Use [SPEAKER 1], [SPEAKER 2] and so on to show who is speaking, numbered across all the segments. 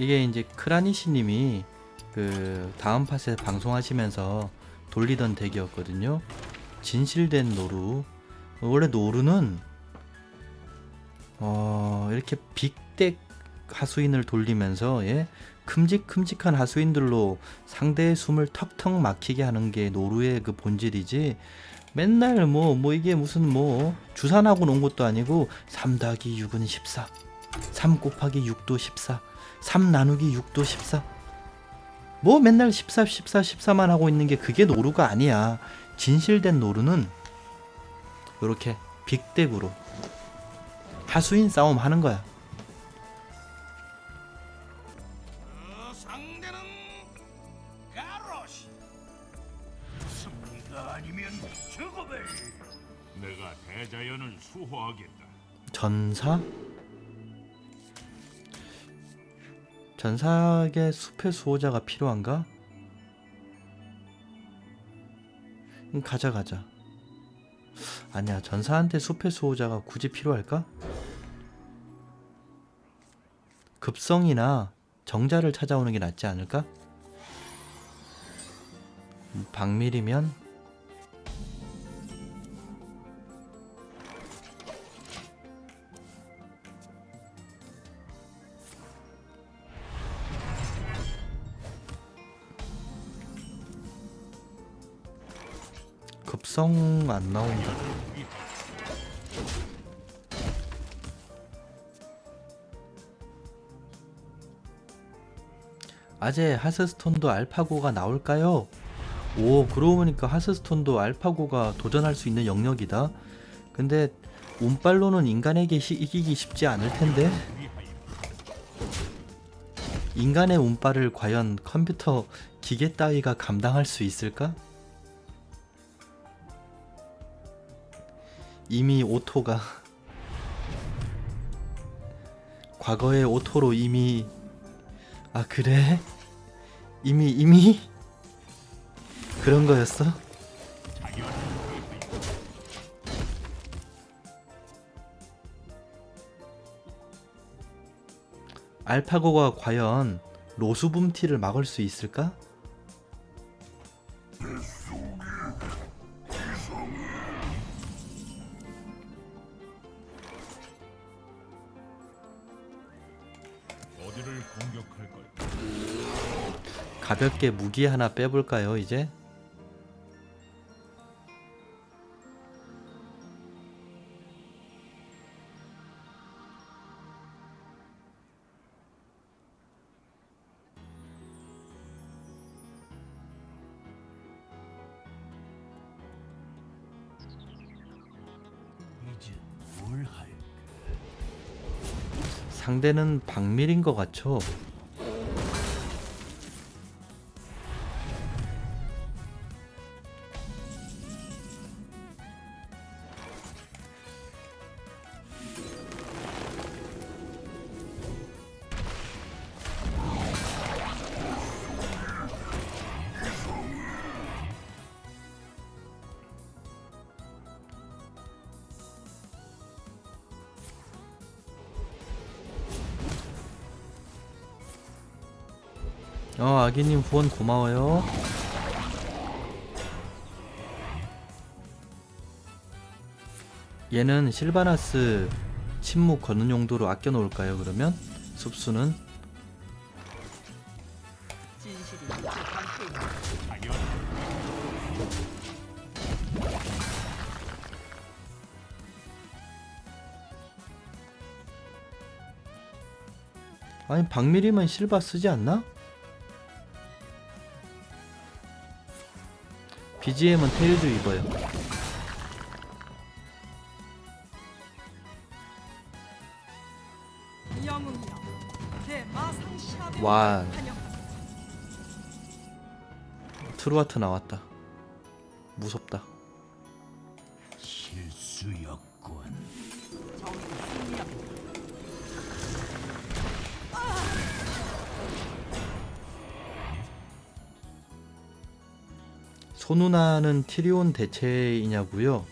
[SPEAKER 1] 이게 이제 크라니시님이 그 다음 팟에 방송하시면서 돌리던 덱이었거든요. 진실된 노루. 원래 노루는 어 이렇게 빅덱 하수인을 돌리면서 예 큼직큼직한 하수인들로 상대의 숨을 턱턱 막히게 하는 게 노루의 그 본질이지. 맨날 뭐뭐 이게 무슨 뭐 주산하고 논 것도 아니고 3 더하기 6은 14. 3 곱하기 6도 14. 3 나누기 6도 14. 뭐 맨날 14, 14, 14만 하고 있는 게 그게 노루가 아니야. 진실된 노루는 이렇게 빅덱으로 하수인 싸움 하는 거야.
[SPEAKER 2] 그 상대는 가로시. 승리가 아니면 죽음을.
[SPEAKER 3] 내가 대자연을 수호하겠다.
[SPEAKER 1] 전사? 전사에게 숲의 수호자가 필요한가? 음, 가자 가자. 아니야 전사한테 숲의 수호자가 굳이 필요할까? 급성이나 정자를 찾아오는 게 낫지 않을까? 음, 박밀이면 급성 안 나온다. 아재 하스스톤도 알파고가 나올까요? 오 그러고 보니까 하스스톤도 알파고가 도전할 수 있는 영역이다. 근데 운빨로는 인간에게 시- 이기기 쉽지 않을 텐데 인간의 운빨을 과연 컴퓨터 기계 따위가 감당할 수 있을까? 이미 오토가 과거의 오토로 이미 아 그래? 이미 이미 그런 거였어? 알파고가 과연 로수붐티를 막을 수 있을까? 가볍게 무기 하나 빼볼까요 이제? 상대는 박밀인 것 같죠? 어 아기님 후원 고마워요. 얘는 실바나스 침묵 거는 용도로 아껴 놓을까요 그러면? 숲수는 아니 박밀이면 실바 쓰지 않나? BGM은 테일즈 입어요. 와. 트루아트 나왔다. 무섭다.
[SPEAKER 2] 실수였
[SPEAKER 1] 소누나는 티리온 대체이냐고요?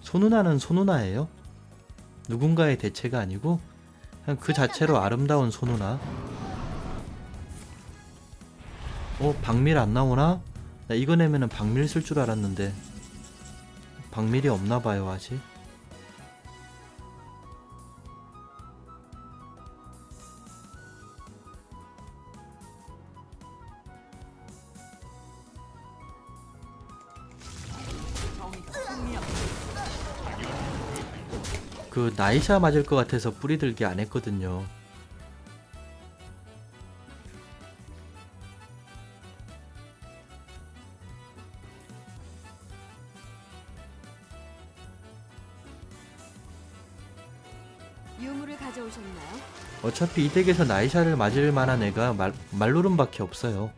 [SPEAKER 1] 소누나는 소누나예요. 누군가의 대체가 아니고 그냥 그 자체로 아름다운 소누나. 어, 박밀 안 나오나? 나 이거 내면은 박밀 쓸 줄 알았는데 박밀이 없나 봐요, 아직. 그 나이샤 맞을 것 같아서 뿌리 들기 안 했거든요.
[SPEAKER 4] 유물을 가져오셨나요?
[SPEAKER 1] 어차피 이 덱에서 나이샤를 맞을 만한 애가 말, 말로름밖에 없어요.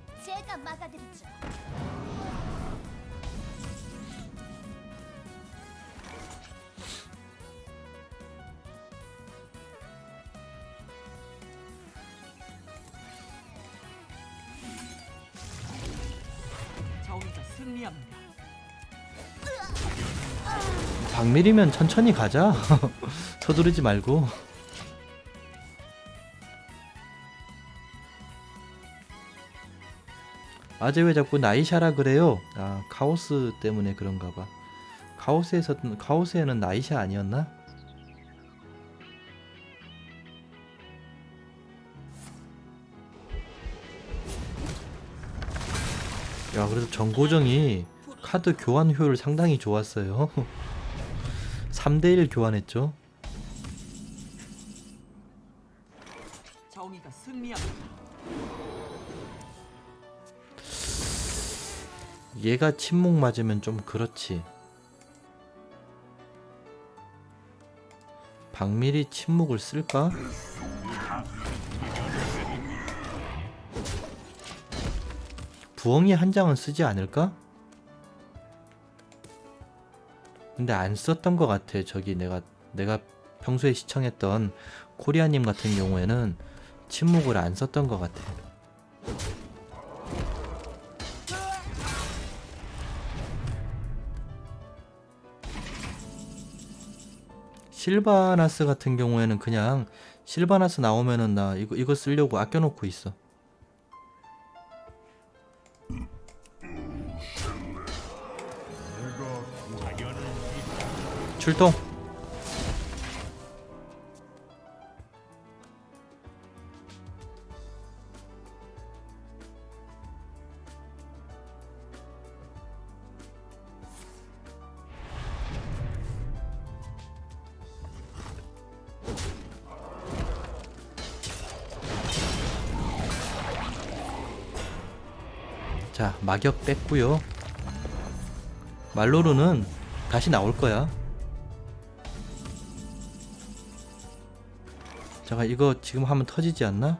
[SPEAKER 1] 1이면 천천히 가자 서두르지 말고 아재 왜 자꾸 나이샤라 그래요? 아 카오스 때문에 그런가 봐 카오스에서 카오스에는 나이샤 아니었나? 야 그래서 정고정이 카드 교환 효율 상당히 좋았어요 3대1 교환했죠.
[SPEAKER 5] 정의가 승리합니다.
[SPEAKER 1] 얘가 침묵 맞으면 좀 그렇지. 박밀이 침묵을 쓸까? 부엉이 한 장은 쓰지 않을까? 근데 안 썼던 것 같아. 저기 내가 내가 평소에 시청했던 코리아님 같은 경우에는 침묵을 안 썼던 것 같아. 실바나스 같은 경우에는 그냥 실바나스 나오면은 나 이거 이거 쓰려고 아껴놓고 있어. 출동. 자, 마격 뺐고요. 말로르는 다시 나올 거야. 잠깐 이거 지금 하면 터지지 않나?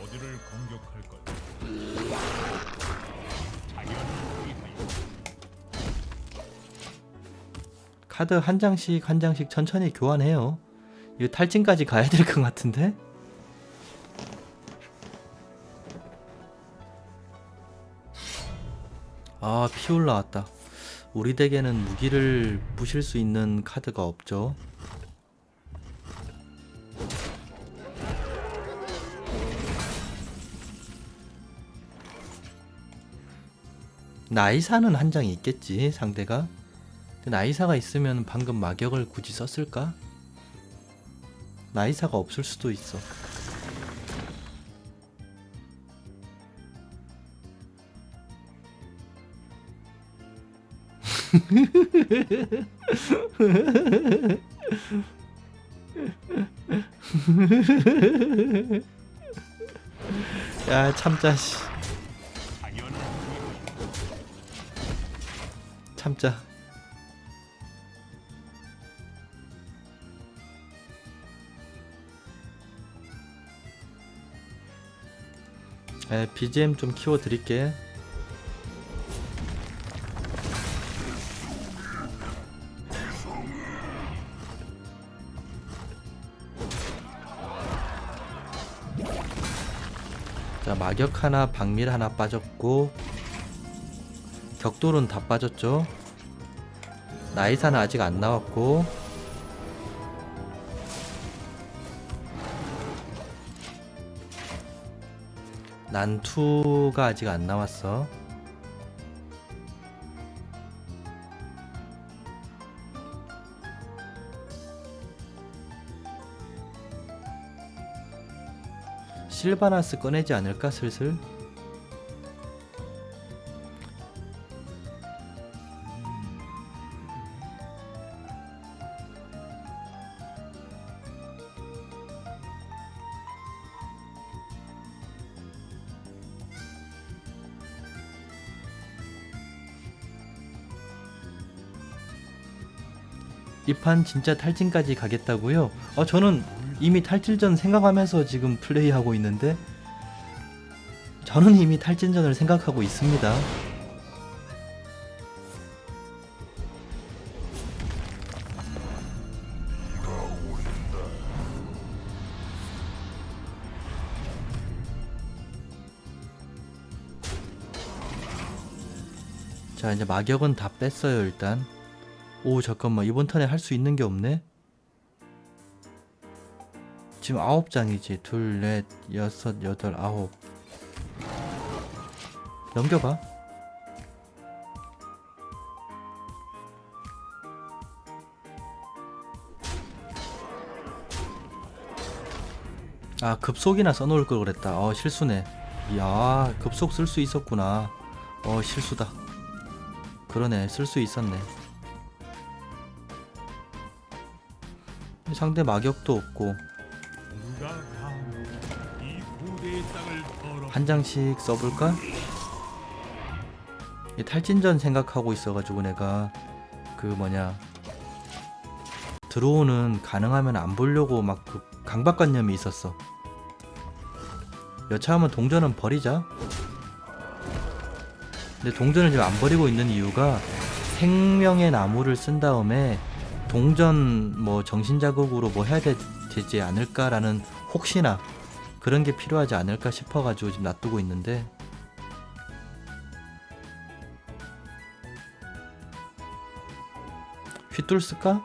[SPEAKER 3] 어디를 공격할 걸?
[SPEAKER 1] 카드 한 장씩 한 장씩 천천히 교환해요. 이거 탈진까지 가야 될 것 같은데? 아, 피 올라왔다. 우리 덱에는 무기를 부실 수 있는 카드가 없죠. 나이사는 한 장이 있겠지, 상대가. 나이사가 있으면 방금 마격을 굳이 썼을까? 나이사가 없을 수도 있어. 야 참자 씨. 참자. 에, BGM 좀 키워 드릴게. 자, 마격 하나, 박밀 하나 빠졌고 격돌은 다 빠졌죠. 나이사는 아직 안 나왔고 난투가 아직 안 나왔어. 실바나스 꺼내지 않을까 슬슬? 이 판 진짜 탈진까지 가겠다고요? 어 저는 이미 탈진전 생각하면서 지금 플레이하고 있는데 저는 이미 탈진전을 생각하고 있습니다. 자 이제 마격은 다 뺐어요 일단 오 잠깐만. 이번 턴에 할 수 있는 게 없네? 지금 아홉 장이지. 둘, 넷, 여섯, 여덟, 아홉. 넘겨봐. 아 급속이나 써놓을 걸 그랬다. 어 실수네. 이야 급속 쓸 수 있었구나. 어 실수다. 그러네. 쓸 수 있었네 상대 마격도 없고 한 장씩 써볼까? 이 탈진전 생각하고 있어가지고 내가 그 뭐냐 드로우는 가능하면 안 보려고 막 그 강박관념이 있었어. 여차하면 동전은 버리자. 근데 동전을 지금 안 버리고 있는 이유가 생명의 나무를 쓴 다음에 동전 뭐 정신 자극으로 뭐 해야 되, 되지 않을까라는 혹시나 그런 게 필요하지 않을까 싶어가지고 지금 놔두고 있는데 휘둘 쓸까?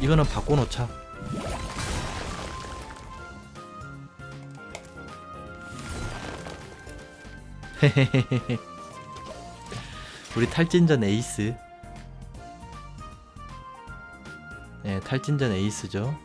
[SPEAKER 1] 이거는 바꿔놓자. 우리 탈진전 에이스. 네, 탈진전 에이스죠.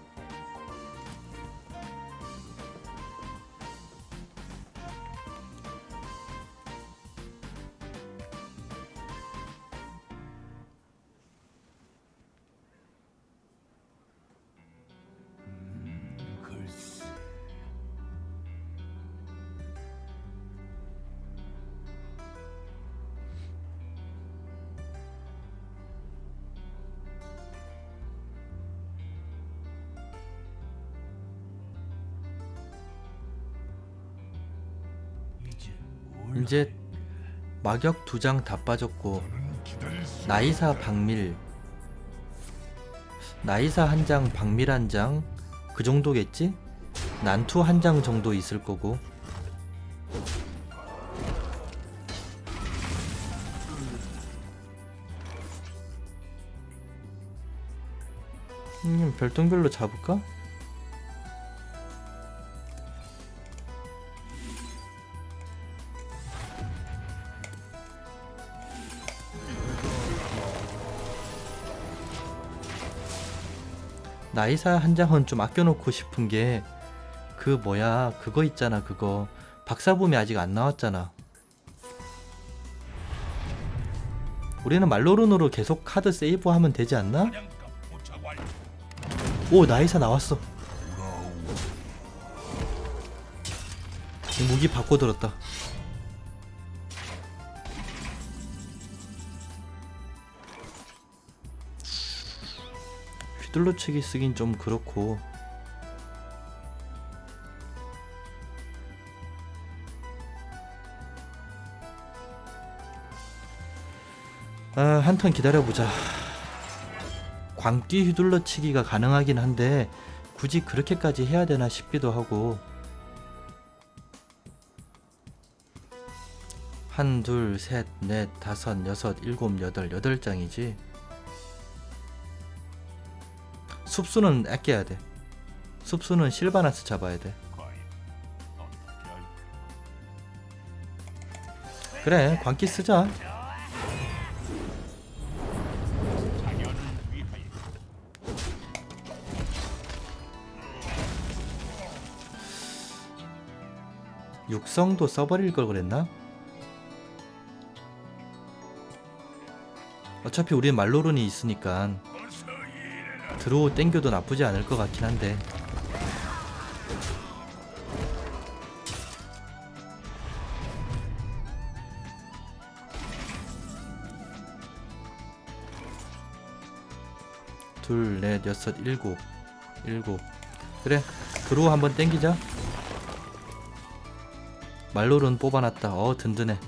[SPEAKER 1] 이제 마격 두 장 다 빠졌고 나이사 박밀 나이사 한 장 박밀 한 장 그 정도겠지? 난투 한 장 정도 있을 거고 음, 별똥별로 잡을까? 나이사 한 장은 좀 아껴놓고 싶은 게 그 뭐야 그거 있잖아 그거. 박사범이 아직 안 나왔잖아. 우리는 말로론으로 계속 카드 세이브하면 되지 않나? 오 나이사 나왔어. 무기 바꿔들었다 휘둘러치기 쓰긴 좀 그렇고. 아, 한 턴 기다려보자. 광기 휘둘러치기가 가능하긴 한데 굳이 그렇게까지 해야 되나 싶기도 하고. 한, 둘, 셋, 넷, 다섯, 여섯, 일곱, 여덟, 여덟 장이지 숲수는 아껴야 돼 숲수는 실바나스 잡아야 돼? 그래 광기 쓰자 육성도 써버릴 걸 그랬나? 어차피 우리 말로른이 있으니까 드로우 땡겨도 나쁘지 않을 것 같긴 한데. 둘, 넷, 여섯, 일곱. 일곱. 그래 드로우 한번 땡기자. 말로른 뽑아놨다. 어 든든해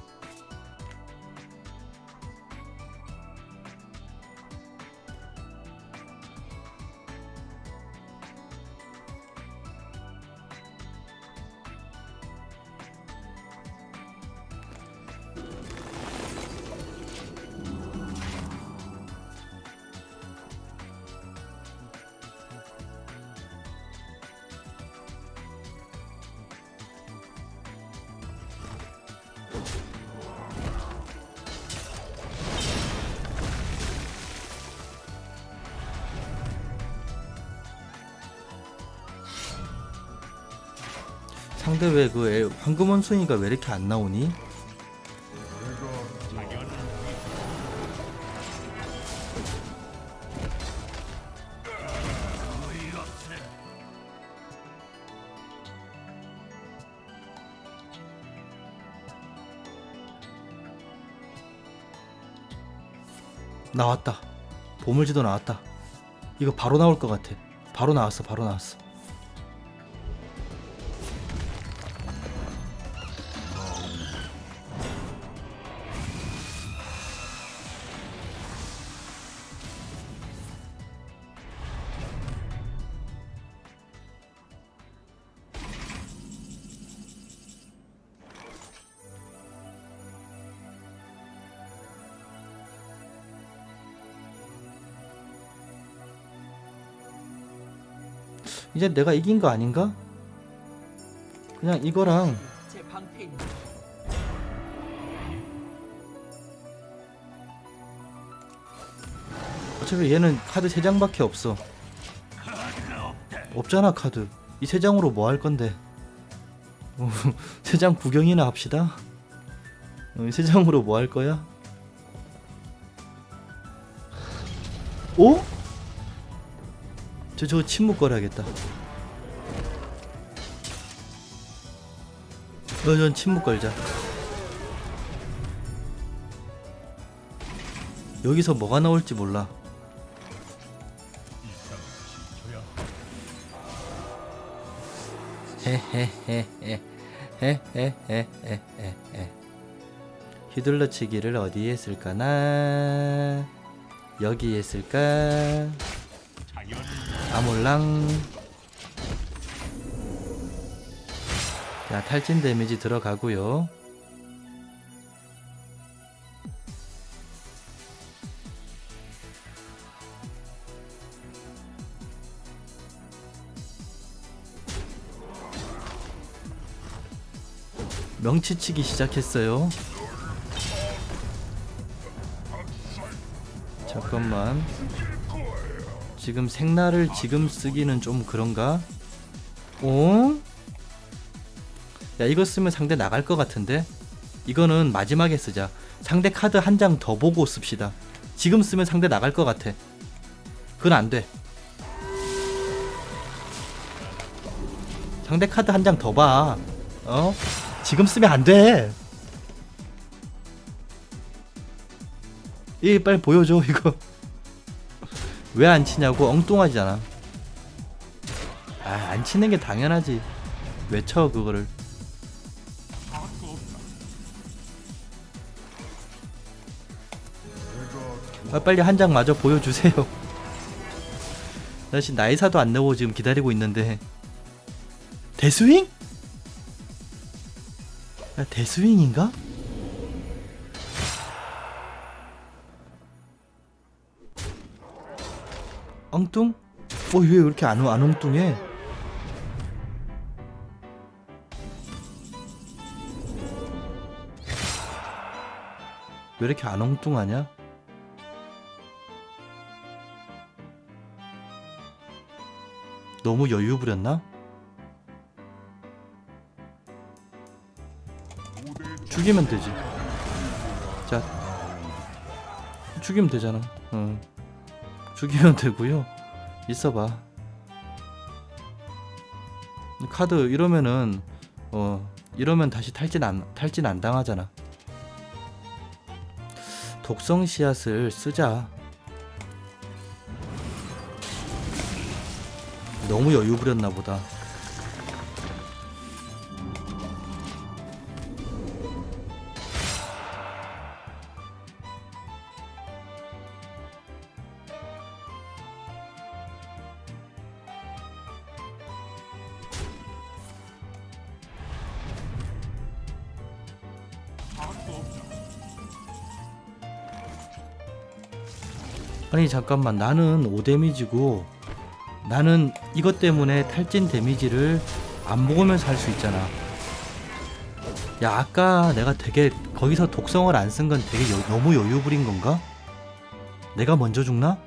[SPEAKER 1] 상대 왜 그 황금 원숭이가 왜 이렇게 안 나오니? 나왔다. 보물지도 나왔다. 이거 바로 나올 것 같아. 바로 나왔어. 바로 나왔어. 이제 내가 이긴 거 아닌가? 그냥 이거랑. 어차피 얘는 카드 3장밖에 없어. 없잖아 카드. 이 3장으로 뭐 할 건데? 3장 구경이나 합시다. 어, 이 3장으로 뭐 할 거야? 오? 저 저거 침묵 걸어야겠다. 어, 전 침묵 걸자. 여기서 뭐가 나올지 몰라. 헤헤헤헤헤헤헤헤 휘둘러 치기를 어디에 쓸까나 여기에 쓸까 아몰랑. 자 탈진 데미지 들어가고요. 명치치기 시작했어요. 잠깐만 지금 생나를 지금 쓰기는 좀 그런가? 어? 야 이거 쓰면 상대 나갈 것 같은데? 이거는 마지막에 쓰자 상대 카드 한 장 더 보고 씁시다 지금 쓰면 상대 나갈 것 같아 그건 안돼 상대 카드 한 장 더 봐 어? 지금 쓰면 안 돼 이 빨리 보여줘 이거 왜 안 치냐고 엉뚱하잖아. 아, 안 치는 게 당연하지. 왜 쳐 그거를? 아, 빨리 한 장 마저 보여주세요. 나 지금 나이사도 안 내고 지금 기다리고 있는데 대스윙? 야, 대스윙인가? 엉뚱? 어, 왜 이렇게 안, 안 엉뚱해? 왜 이렇게 안 엉뚱하냐? 너무 여유 부렸나? 죽이면 되지. 자, 죽이면 되잖아. 어. 죽이면 되고요. 있어봐. 카드 이러면은 어 이러면 다시 탈진 안 탈진 안 당하잖아. 독성 씨앗을 쓰자. 너무 여유 부렸나 보다. 아니 잠깐만 나는 5 데미지고 나는 이것 때문에 탈진 데미지를 안 먹으면서 할 수 있잖아. 야 아까 내가 되게 거기서 독성을 안 쓴 건 되게 여- 너무 여유 부린 건가? 내가 먼저 죽나?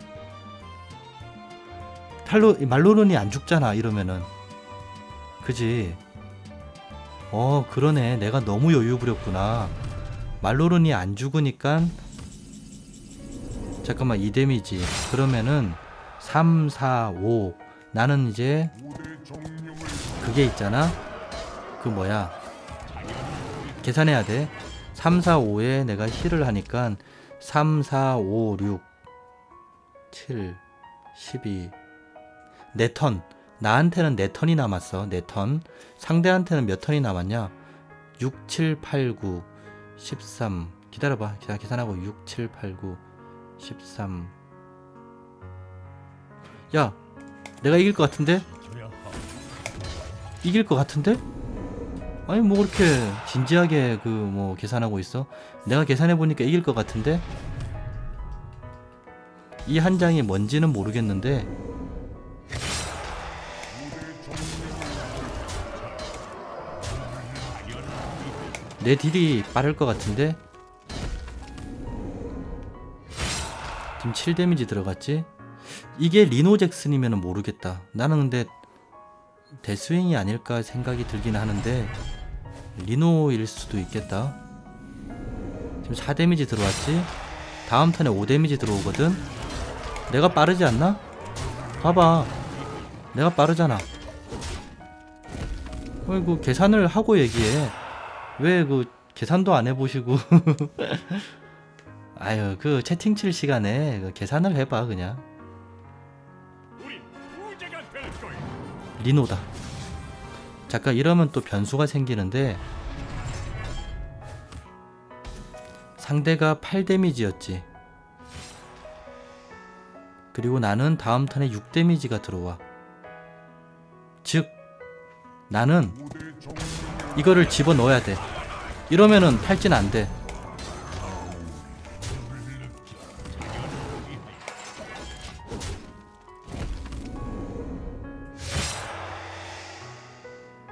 [SPEAKER 1] 탈로 말로론이 안 죽잖아 이러면은 그지? 어 그러네 내가 너무 여유 부렸구나 말로론이 안 죽으니까 잠깐만 2 데미지. 그러면은 3 4 5 나는 이제 그게 있잖아? 그 뭐야? 계산해야 돼. 3 4 5에 내가 힐을 하니까 3 4 5 6 7 12네 턴. 나한테는 네 턴이 남았어. 네턴. 상대한테는 몇 턴이 남았냐? 6 7 8 9 13 기다려봐. 기다 계산하고 6 7 8 9 13 야, 내가 이길 것 같은데? 이길 것 같은데? 아니 뭐 그렇게 진지하게 그 뭐 계산하고 있어? 내가 계산해 보니까 이길 것 같은데? 이 한 장이 뭔지는 모르겠는데 내 딜이 빠를 것 같은데? 지금 7 데미지 들어갔지? 이게 리노 잭슨이면 모르겠다. 나는 근데 데스윙이 아닐까 생각이 들긴 하는데 리노일 수도 있겠다. 지금 4 데미지 들어왔지? 다음 턴에 5 데미지 들어오거든? 내가 빠르지 않나? 봐봐. 내가 빠르잖아. 어이구 계산을 하고 얘기해. 왜 그 계산도 안 해보시고 아유 그 채팅 칠 시간에 그 계산을 해봐 그냥. 리노다. 잠깐 이러면 또 변수가 생기는데 상대가 8 데미지였지. 그리고 나는 다음 턴에 6 데미지가 들어와. 즉 나는 이거를 집어 넣어야 돼. 이러면은 탈진 안 돼.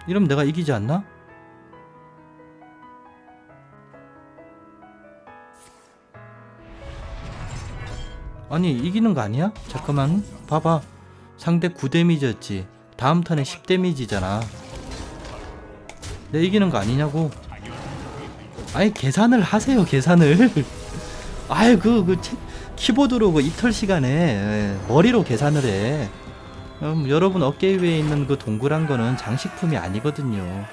[SPEAKER 1] 이러면 내가 이기지 않나? 아니 이기는 거 아니야? 잠깐만. 봐봐. 상대 9 데미지였지. 다음 턴에 10 데미지잖아. 내 이기는 거 아니냐고. 아니 계산을 하세요 계산을. 아이 그, 그 치- 키보드로 그 이털 시간에 예, 머리로 계산을 해 음, 여러분 어깨 위에 있는 그 동그란 거는 장식품이 아니거든요.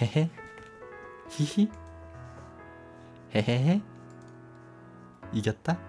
[SPEAKER 1] 헤헤. 히히. 헤헤헤. 이겼다?